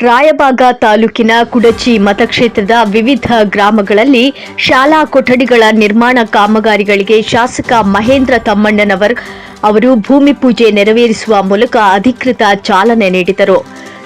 ರಾಯಬಾಗ ತಾಲೂಕಿನ ಕುಡಚಿ ಮತಕ್ಷೇತ್ರದ ವಿವಿಧ ಗ್ರಾಮಗಳಲ್ಲಿ ಶಾಲಾ ಕೊಠಡಿಗಳ ನಿರ್ಮಾಣ ಕಾಮಗಾರಿಗಳಿಗೆ ಶಾಸಕ ಮಹೇಂದ್ರ ತಮ್ಮಣ್ಣನವರ್ ಅವರು ಭೂಮಿ ಪೂಜೆ ನೆರವೇರಿಸುವ ಮೂಲಕ ಅಧಿಕೃತ ಚಾಲನೆ ನೀಡಿದರು.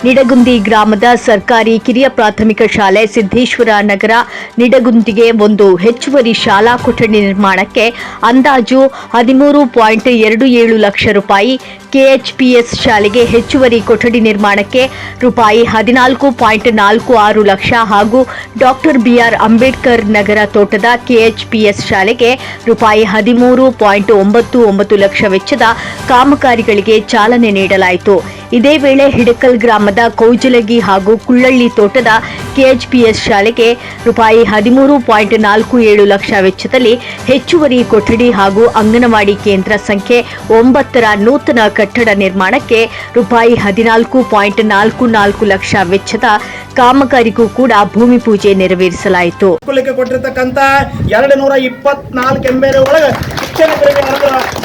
ನಿಡಗುಂದಿ ಗ್ರಾಮದ ಸರ್ಕಾರಿ ಕಿರಿಯ ಪ್ರಾಥಮಿಕ ಶಾಲೆ ಸಿದ್ದೇಶ್ವರ ನಗರ ನಿಡಗುಂದಿಗೆ ಒಂದು ಹೆಚ್ಚುವರಿ ಶಾಲಾ ಕೊಠಡಿ ನಿರ್ಮಾಣಕ್ಕೆ ಅಂದಾಜು ಹದಿಮೂರು ಪಾಯಿಂಟ್ ಎರಡು ಏಳು ಲಕ್ಷ ರೂಪಾಯಿ, ಕೆಎಚ್ಪಿಎಸ್ ಶಾಲೆಗೆ ಹೆಚ್ಚುವರಿ ಕೊಠಡಿ ನಿರ್ಮಾಣಕ್ಕೆ ರೂಪಾಯಿ ಹದಿನಾಲ್ಕು ಪಾಯಿಂಟ್ ನಾಲ್ಕು ಆರು ಲಕ್ಷ ಹಾಗೂ ಡಾಕ್ಟರ್ ಬಿಆರ್ ಅಂಬೇಡ್ಕರ್ ನಗರ ತೋಟದ ಕೆಎಚ್ಪಿಎಸ್ ಶಾಲೆಗೆ ರೂಪಾಯಿ ಹದಿಮೂರು ಪಾಯಿಂಟ್ ಒಂಬತ್ತು ಒಂಬತ್ತು ಲಕ್ಷ ವೆಚ್ಚದ ಕಾಮಗಾರಿಗಳಿಗೆ ಚಾಲನೆ ನೀಡಲಾಯಿತು. ಇದೇ ವೇಳೆ ಹಿಡಕಲ್ ಗ್ರಾಮದ ಕೌಜಲಗಿ ಹಾಗೂ ಕುಳ್ಳಳ್ಳಿ ತೋಟದ ಕೆಎಚ್ಪಿಎಸ್ ಶಾಲೆಗೆ ರೂಪಾಯಿ ಹದಿಮೂರು ಪಾಯಿಂಟ್ ನಾಲ್ಕು ಏಳು ಲಕ್ಷ ವೆಚ್ಚದಲ್ಲಿ ಹೆಚ್ಚುವರಿ ಕೊಠಡಿ ಹಾಗೂ ಅಂಗನವಾಡಿ ಕೇಂದ್ರ ಸಂಖ್ಯೆ ಒಂಬತ್ತರ ನೂತನ ಕಟ್ಟಡ ನಿರ್ಮಾಣಕ್ಕೆ ರೂಪಾಯಿ ಹದಿನಾಲ್ಕು ಪಾಯಿಂಟ್ ನಾಲ್ಕು ನಾಲ್ಕು ಲಕ್ಷ ವೆಚ್ಚದ ಕಾಮಗಾರಿಗೂ ಕೂಡ ಭೂಮಿ ಪೂಜೆ ನೆರವೇರಿಸಲಾಯಿತು. ಕೊಟ್ಟಿರತಕ್ಕಂತ ಎರಡು ನೂರ ಇಪ್ಪತ್ನಾಲ್ಕು ಒಳಗೆ ಶಿಕ್ಷಣ ಪ್ರೇಮಿ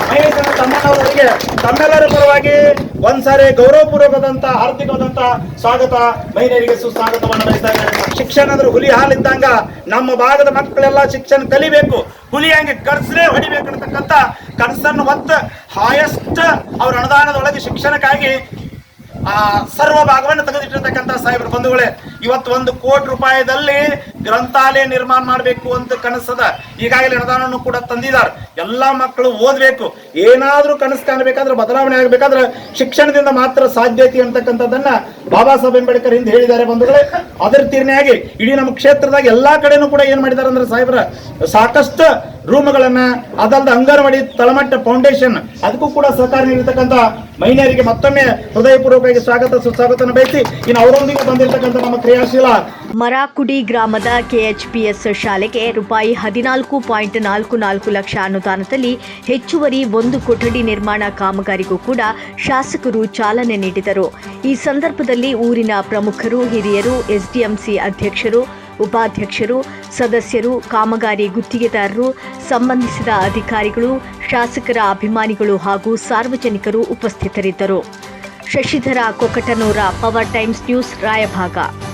ಮಹೇಶ್ವರ ತಮ್ಮನವರಿಗೆ ತಮ್ಮೆಲ್ಲರ ಪರವಾಗಿ ಒಂದ್ಸಾರಿ ಗೌರವಪೂರ್ವಕದಂತ ಹಾರ್ದಿಕವಾದಂತ ಸ್ವಾಗತ ಮಹಿಳೆಯರಿಗೆ ಸುಸ್ವಾಗತವನ್ನು ಬಯಸ್ತಾ ಇದ್ದಾರೆ. ಶಿಕ್ಷಣ ಹುಲಿ ಹಾಲಿದ್ದಂಗ ನಮ್ಮ ಭಾಗದ ಮಕ್ಕಳೆಲ್ಲ ಶಿಕ್ಷಣ ಕಲಿಬೇಕು. ಹುಲಿ ಹಂಗೆ ಕರ್ಸನೆ ಹೊಡಿಬೇಕು ಅನ್ನತಕ್ಕಂಥ ಕನಸನ್ನು ಹೊತ್ತು ಹಾಯೆಸ್ಟ್ ಅವ್ರ ಅನುದಾನದೊಳಗೆ ಶಿಕ್ಷಣಕ್ಕಾಗಿ, ಆ ಸರ್ವ ಭಾಗವನ್ನು ತೆಗೆದಿಟ್ಟಿರ್ತಕ್ಕಂಥ ಸಾಹೇಬ್ರ ಬಂಧುಗಳೇ ಇವತ್ತು ಒಂದು ಕೋಟಿ ರೂಪಾಯಿದಲ್ಲಿ ಗ್ರಂಥಾಲಯ ನಿರ್ಮಾಣ ಮಾಡಬೇಕು ಅಂತ ಕನಸದ ಈಗಾಗಲೇ ಅನುದಾನವನ್ನು ಕೂಡ ತಂದಿದ್ದಾರೆ. ಎಲ್ಲಾ ಮಕ್ಕಳು ಓದಬೇಕು. ಏನಾದರೂ ಕನಸು ಕಾಣಬೇಕಾದ್ರೆ ಬದಲಾವಣೆ ಆಗಬೇಕಾದ್ರೆ ಶಿಕ್ಷಣದಿಂದ ಮಾತ್ರ ಸಾಧ್ಯತೆ ಅಂತಕ್ಕಂಥದ್ದನ್ನ ಬಾಬಾ ಸಾಹೇಬ್ ಅಂಬೇಡ್ಕರ್ ಹಿಂದೆ ಹೇಳಿದ್ದಾರೆ ಬಂಧುಗಳೇ. ಅದರ ತೀರ್ಣೆಯಾಗಿ ಇಡೀ ನಮ್ಮ ಕ್ಷೇತ್ರದಾಗ ಎಲ್ಲಾ ಕಡೆನೂ ಕೂಡ ಏನ್ ಮಾಡಿದ್ದಾರೆ ಅಂದ್ರೆ ಸಾಹೇಬ್ರ, ಸಾಕಷ್ಟು ರೂಮ್ಗಳನ್ನ, ಅದಲ್ದ ಅಂಗನವಾಡಿ ತಳಮಟ್ಟ ಫೌಂಡೇಶನ್, ಅದಕ್ಕೂ ಕೂಡ ಸಹಕಾರ ನೀಡಿರ್ತಕ್ಕಂಥ ಮಹಿಳೆಯರಿಗೆ ಮತ್ತೊಮ್ಮೆ ಹೃದಯಪೂರ್ವಕವಾಗಿ ಸ್ವಾಗತ ಸುಸ್ವಾಗತನ ಬಯಸಿ ಇನ್ನು ಅವರೊಂದಿಗೆ ಬಂದಿರತಕ್ಕಂಥ ನಮ್ಮ ಕ್ರಿಯಾಶೀಲ ಮರಾಕುಡಿ ಗ್ರಾಮದ ಕೆಎಚ್ಪಿಎಸ್ ಶಾಲೆಗೆ ರೂಪಾಯಿ ಹದಿನಾಲ್ಕು ಪಾಯಿಂಟ್ ನಾಲ್ಕು ನಾಲ್ಕು ಲಕ್ಷ ಅನುದಾನದಲ್ಲಿ ಹೆಚ್ಚುವರಿ ಒಂದು ಕೊಠಡಿ ನಿರ್ಮಾಣ ಕಾಮಗಾರಿಗೂ ಕೂಡ ಶಾಸಕರು ಚಾಲನೆ ನೀಡಿದರು. ಈ ಸಂದರ್ಭದಲ್ಲಿ ಊರಿನ ಪ್ರಮುಖರು, ಹಿರಿಯರು, ಎಸ್ಡಿಎಂಸಿ ಅಧ್ಯಕ್ಷರು, ಉಪಾಧ್ಯಕ್ಷರು, ಸದಸ್ಯರು, ಕಾಮಗಾರಿ ಗುತ್ತಿಗೆದಾರರು, ಸಂಬಂಧಿಸಿದ ಅಧಿಕಾರಿಗಳು, ಶಾಸಕರ ಅಭಿಮಾನಿಗಳು ಹಾಗೂ ಸಾರ್ವಜನಿಕರು ಉಪಸ್ಥಿತರಿದ್ದರು. Shashidhara Kokatanura, power times news, Raibag.